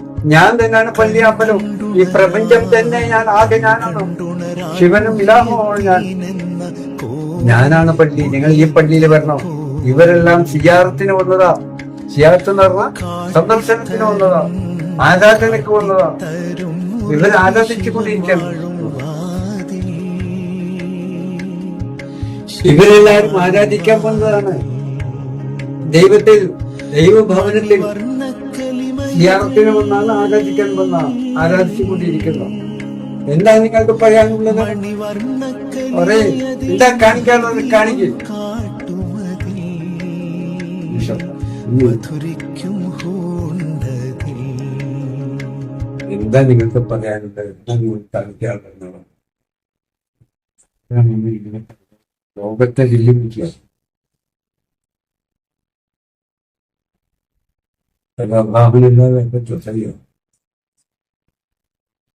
ഞാൻ തന്നെയാണ് പള്ളി അമ്പലം ഈ പ്രപഞ്ചം തന്നെ ഞാൻ ആകെ ഞാനാണ്. ശിവനും ഇലാഹുമാണ് ഞാൻ. ഞാനാണ് പള്ളി. നിങ്ങൾ ഈ പള്ളിയിൽ വരണം. ഇവരെല്ലാം സിയാറത്തിന് വന്നതാ. സിയാറത്ത് എന്ന് പറഞ്ഞ സന്ദർശനത്തിന് വന്നതാ. ആരാധനക്ക് വന്നതാ. ഇവർ ആരാധിച്ചുകൊണ്ടിരിക്കണം ഇവരെല്ലാരും ആരാധിക്കാൻ വന്നതാണ്. ദൈവത്തിൽ ദൈവഭവനത്തിൽ സിയാറത്തിന് വന്നാണ് ആരാധിക്കാൻ വന്ന ആരാധിച്ചുകൊണ്ടിരിക്കുന്നു. എന്താ നിങ്ങൾക്ക് പറയാനുള്ളത്? ഒരേ എന്താ കാണിക്കാനുള്ളത്? കാണിക്കും. എന്താ നിങ്ങൾക്ക് പറയാനുള്ളത്? എന്താ കാണിക്കാറുള്ളത് ലോകത്തെ വെല്ലുവിളിക്കുക فلا ظاهر لنا من تخير